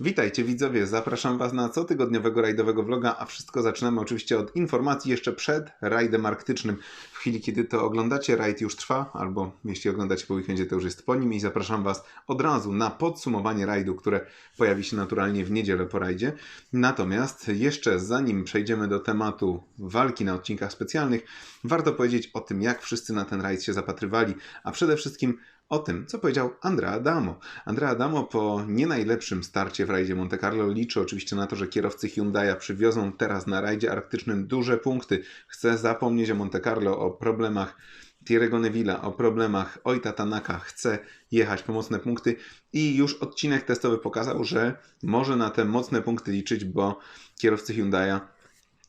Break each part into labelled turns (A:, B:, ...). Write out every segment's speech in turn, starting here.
A: Witajcie widzowie, zapraszam Was na cotygodniowego rajdowego vloga, a wszystko zaczynamy oczywiście od informacji jeszcze przed rajdem arktycznym. W chwili, kiedy to oglądacie, rajd już trwa, albo jeśli oglądacie po weekendzie, to już jest po nim i zapraszam Was od razu na podsumowanie rajdu, które pojawi się naturalnie w niedzielę po rajdzie. Natomiast jeszcze zanim przejdziemy do tematu walki na odcinkach specjalnych, warto powiedzieć o tym, jak wszyscy na ten rajd się zapatrywali, a przede wszystkim o tym, co powiedział Andrea Adamo. Andrea Adamo po nie najlepszym starcie w rajdzie Monte Carlo liczy oczywiście na to, że kierowcy Hyundai'a przywiozą teraz na rajdzie arktycznym duże punkty. Chce zapomnieć o Monte Carlo, o problemach Thierry'ego Neville'a, o problemach Ojta Tanaka. Chce jechać po mocne punkty i już odcinek testowy pokazał, że może na te mocne punkty liczyć, bo kierowcy Hyundai'a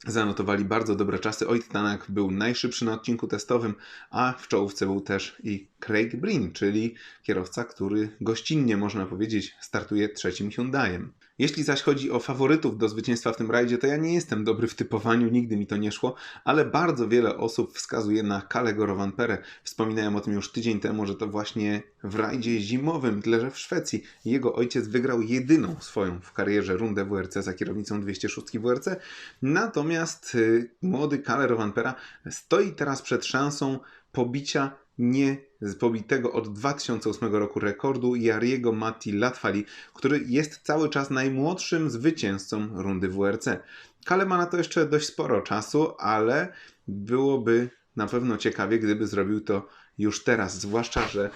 A: zanotowali bardzo dobre czasy. Oit Tanak był najszybszy na odcinku testowym, a w czołówce był też i Craig Breen, czyli kierowca, który gościnnie, można powiedzieć, startuje trzecim Hyundaiem. Jeśli zaś chodzi o faworytów do zwycięstwa w tym rajdzie, to ja nie jestem dobry w typowaniu, nigdy mi to nie szło, ale bardzo wiele osób wskazuje na Kalego Rovanperę. Wspominałem o tym już tydzień temu, że to właśnie w rajdzie zimowym tyle w Szwecji jego ojciec wygrał jedyną swoją w karierze rundę WRC za kierownicą 206 WRC. Natomiast y, młody Kale Rovanpera stoi teraz przed szansą pobicia nie pobitego od 2008 roku rekordu Jariego Matti Latwali, który jest cały czas najmłodszym zwycięzcą rundy WRC. Kale ma na to jeszcze dość sporo czasu, ale byłoby na pewno ciekawie, gdyby zrobił to już teraz, zwłaszcza, że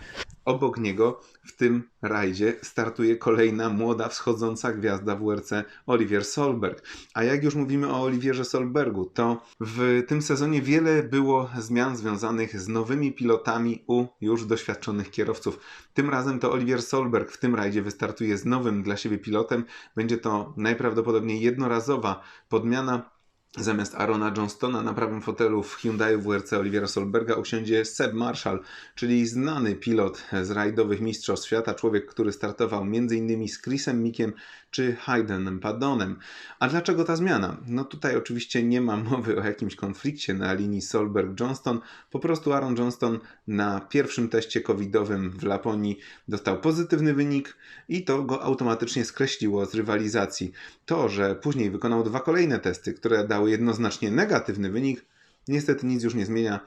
A: obok niego w tym rajdzie startuje kolejna młoda wschodząca gwiazda WRC Olivier Solberg. A jak już mówimy o Olivierze Solbergu, to w tym sezonie wiele było zmian związanych z nowymi pilotami u już doświadczonych kierowców. Tym razem to Olivier Solberg w tym rajdzie wystartuje z nowym dla siebie pilotem. Będzie to najprawdopodobniej jednorazowa podmiana Zamiast Arona Johnstona na prawym fotelu w Hyundai WRC Olivera Solberga usiądzie Seb Marshall, czyli znany pilot z rajdowych Mistrzostw Świata, człowiek, który startował m.in. z Chrisem Mikiem czy Haydenem Padonem. A dlaczego ta zmiana? No tutaj oczywiście nie ma mowy o jakimś konflikcie na linii Solberg-Johnston. Po prostu Aaron Johnston na pierwszym teście covidowym w Laponii dostał pozytywny wynik i to go automatycznie skreśliło z rywalizacji. To, że później wykonał dwa kolejne testy, które dały jednoznacznie negatywny wynik, niestety nic już nie zmienia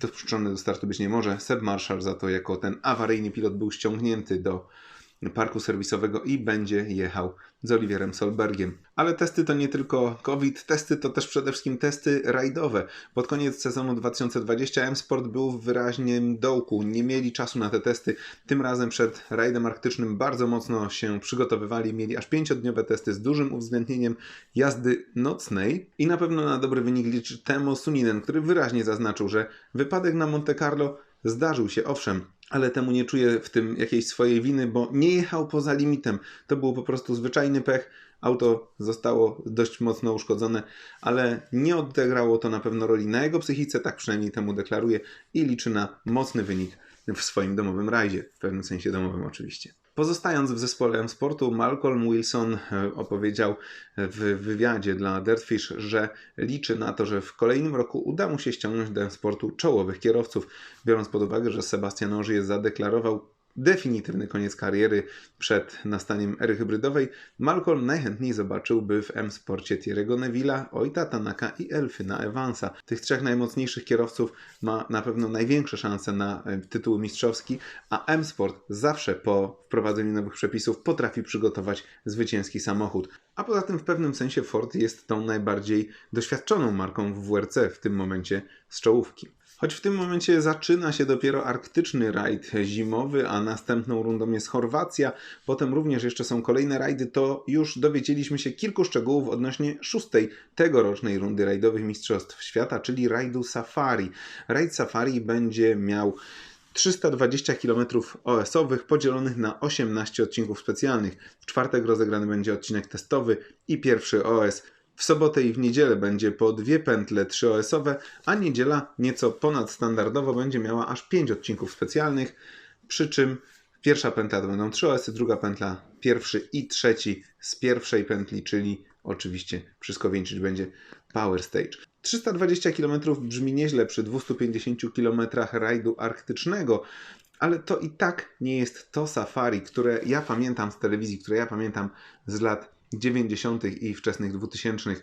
A: dopuszczony do startu być nie może. Seb Marshall za to jako ten awaryjny pilot był ściągnięty do parku serwisowego i będzie jechał z Oliwierem Solbergiem. Ale testy to nie tylko COVID, testy to też przede wszystkim testy rajdowe. Pod koniec sezonu 2020 M-Sport był w wyraźnym dołku, nie mieli czasu na te testy. Tym razem przed rajdem arktycznym bardzo mocno się przygotowywali, mieli aż pięciodniowe testy z dużym uwzględnieniem jazdy nocnej i na pewno na dobry wynik liczy Temo Suninen, który wyraźnie zaznaczył, że wypadek na Monte Carlo zdarzył się, owszem, ale temu nie czuję w tym jakiejś swojej winy, bo nie jechał poza limitem. To był po prostu zwyczajny pech. Auto zostało dość mocno uszkodzone, ale nie odegrało to na pewno roli na jego psychice, tak przynajmniej temu deklaruje i liczy na mocny wynik w swoim domowym rajdzie, w pewnym sensie domowym oczywiście. Pozostając w zespole M-Sportu, Malcolm Wilson e, opowiedział w wywiadzie dla Dirtfish, że liczy na to, że w kolejnym roku uda mu się ściągnąć do M-Sportu czołowych kierowców, biorąc pod uwagę, że Sebastian Ogier zadeklarował definitywny koniec kariery przed nastaniem ery hybrydowej, Malcolm najchętniej zobaczyłby w M-Sporcie Thierry'ego Neville'a, Ojta Tanaka i Elfyna Evansa. Tych trzech najmocniejszych kierowców ma na pewno największe szanse na e, tytuł mistrzowski, a M-Sport zawsze po wprowadzeniu nowych przepisów potrafi przygotować zwycięski samochód. A poza tym w pewnym sensie Ford jest tą najbardziej doświadczoną marką w WRC w tym momencie z czołówki. Choć w tym momencie zaczyna się dopiero arktyczny rajd zimowy, a następną rundą jest Chorwacja, potem również jeszcze są kolejne rajdy, to już dowiedzieliśmy się kilku szczegółów odnośnie szóstej tegorocznej rundy rajdowych Mistrzostw Świata, czyli rajdu Safari. Rajd Safari będzie miał 320 km OS-owych podzielonych na 18 odcinków specjalnych. W czwartek rozegrany będzie odcinek testowy i pierwszy OS. W sobotę i w niedzielę będzie po dwie pętle 3OS-owe, a niedziela nieco ponadstandardowo będzie miała aż 5 odcinków specjalnych, przy czym pierwsza pętla to będą 3 OS, druga pętla pierwszy i trzeci z pierwszej pętli, czyli oczywiście wszystko wieńczyć będzie Power Stage. 320 km brzmi nieźle przy 250 km rajdu arktycznego, Ale to i tak nie jest to safari, które ja pamiętam z telewizji, które ja pamiętam z lat 90. i wczesnych 2000.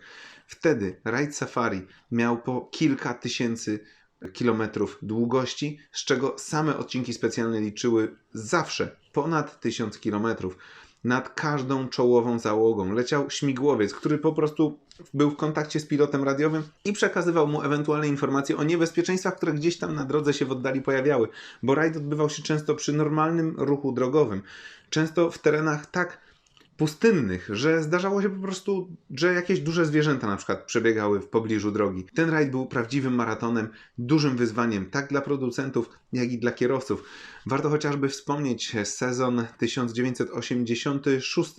A: Wtedy rajd safari miał po kilka tysięcy kilometrów długości, z czego same odcinki specjalne liczyły zawsze ponad 1000 kilometrów. Nad każdą czołową załogą leciał śmigłowiec, który po prostu był w kontakcie z pilotem radiowym i przekazywał mu ewentualne informacje o niebezpieczeństwach, które gdzieś tam na drodze się w oddali pojawiały, bo rajd odbywał się często przy normalnym ruchu drogowym, często w terenach tak pustynnych, że zdarzało się po prostu, że jakieś duże zwierzęta na przykład przebiegały w pobliżu drogi. Ten rajd był prawdziwym maratonem, dużym wyzwaniem tak dla producentów, jak i dla kierowców. Warto chociażby wspomnieć sezon 1986,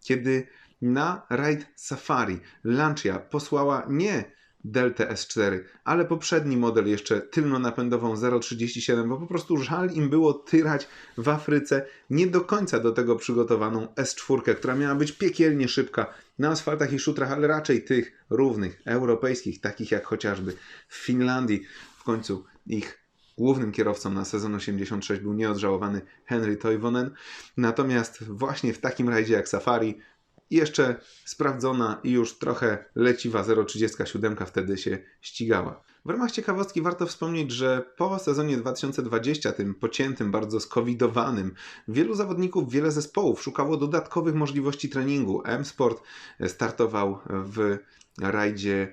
A: kiedy na rajd Safari Lancia posłała nie Delta S4, ale poprzedni model jeszcze tylno-napędową 037, bo po prostu żal im było tyrać w Afryce nie do końca do tego przygotowaną S4, która miała być piekielnie szybka na asfaltach i szutrach, ale raczej tych równych, europejskich, takich jak chociażby w Finlandii. W końcu ich głównym kierowcą na sezon 86 był nieodżałowany Henry Toivonen. Natomiast właśnie w takim rajdzie jak Safari jeszcze sprawdzona i już trochę leciwa 037 wtedy się ścigała. W ramach ciekawostki warto wspomnieć, że po sezonie 2020, tym pociętym, bardzo skowidowanym, wielu zawodników, wiele zespołów szukało dodatkowych możliwości treningu. M-Sport startował w rajdzie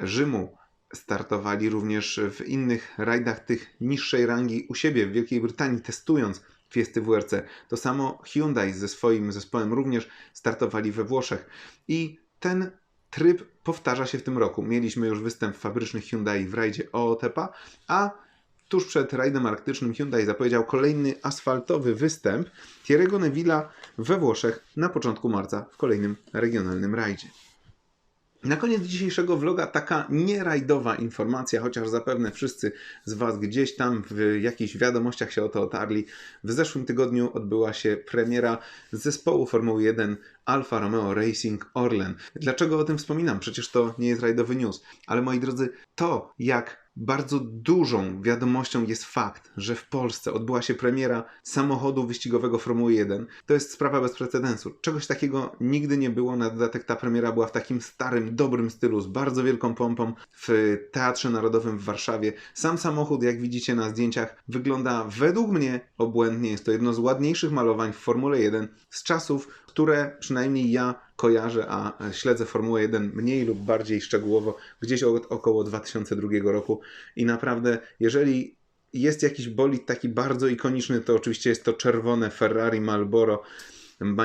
A: Rzymu. Startowali również w innych rajdach tych niższej rangi u siebie w Wielkiej Brytanii, testując Fiesty WRC. To samo Hyundai ze swoim zespołem również startowali we Włoszech. I ten tryb powtarza się w tym roku. Mieliśmy już występ fabrycznych Hyundai w rajdzie OOTEPA, a tuż przed rajdem arktycznym Hyundai zapowiedział kolejny asfaltowy występ Thierry'ego Neville'a we Włoszech na początku marca w kolejnym regionalnym rajdzie. Na koniec dzisiejszego vloga taka nierajdowa informacja, chociaż zapewne wszyscy z Was gdzieś tam w jakichś wiadomościach się o to otarli. W zeszłym tygodniu odbyła się premiera zespołu Formuły 1 Alfa Romeo Racing Orlen. Dlaczego o tym wspominam? Przecież to nie jest rajdowy news. Ale moi drodzy, to jak bardzo dużą wiadomością jest fakt, że w Polsce odbyła się premiera samochodu wyścigowego Formuły 1. To jest sprawa bez precedensu. Czegoś takiego nigdy nie było. Na dodatek ta premiera była w takim starym, dobrym stylu, z bardzo wielką pompą w Teatrze Narodowym w Warszawie. Sam samochód, jak widzicie na zdjęciach, wygląda według mnie obłędnie. Jest to jedno z ładniejszych malowań w Formule 1 z czasów, które przynajmniej ja kojarzę, a śledzę Formułę 1 mniej lub bardziej szczegółowo gdzieś od około 2002 roku i naprawdę, jeżeli jest jakiś bolid taki bardzo ikoniczny, to oczywiście jest to czerwone Ferrari Marlboro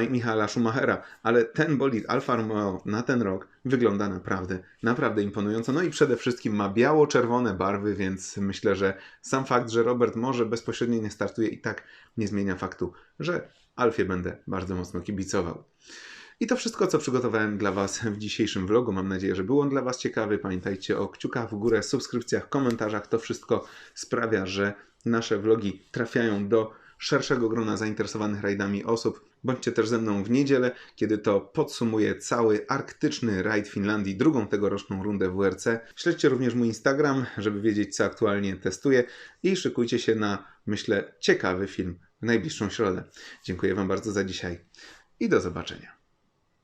A: Michaela Schumachera, ale ten bolid Alfa Romeo na ten rok wygląda naprawdę, naprawdę imponująco. No i przede wszystkim ma biało-czerwone barwy, więc myślę, że sam fakt, że Robert może bezpośrednio nie startuje i tak nie zmienia faktu, że Alfie będę bardzo mocno kibicował. I to wszystko, co przygotowałem dla Was w dzisiejszym vlogu. Mam nadzieję, że był on dla Was ciekawy. Pamiętajcie o kciukach w górę, subskrypcjach, komentarzach. To wszystko sprawia, że nasze vlogi trafiają do szerszego grona zainteresowanych rajdami osób. Bądźcie też ze mną w niedzielę, kiedy to podsumuję cały arktyczny rajd Finlandii, drugą tegoroczną rundę WRC. Śledźcie również mój Instagram, żeby wiedzieć, co aktualnie testuję i szykujcie się na, myślę, ciekawy film w najbliższą środę. Dziękuję Wam bardzo za dzisiaj i do zobaczenia.